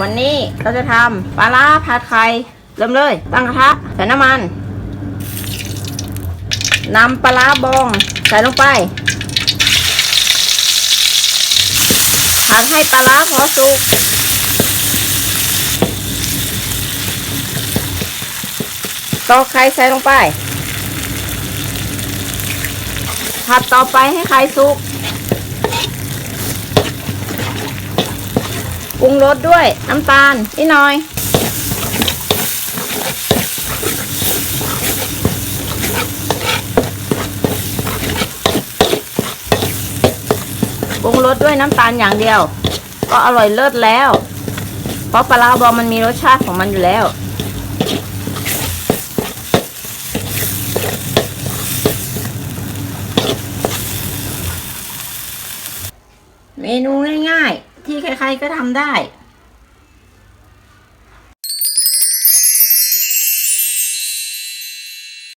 วันนี้เราจะทำปลาร้าผัดไข่เริ่มเลย ตั้งกระทะใส่น้ำมันนำปลาร้าบอง ใส่ลงไปผัดให้ปลาร้าพอสุกตอกไข่ใส่ลงไปผัดต่อไปให้ไข่สุก ปรุงรสด้วยน้ำตาลนิดหน่อย ปรุงรสด้วยน้ำตาลอย่างเดียว ก็อร่อยเลิศแล้ว เพราะปลาร้าบองมันมีรสชาติของมันอยู่แล้วเมนูง่ายๆ ที่ใครๆก็ทำได้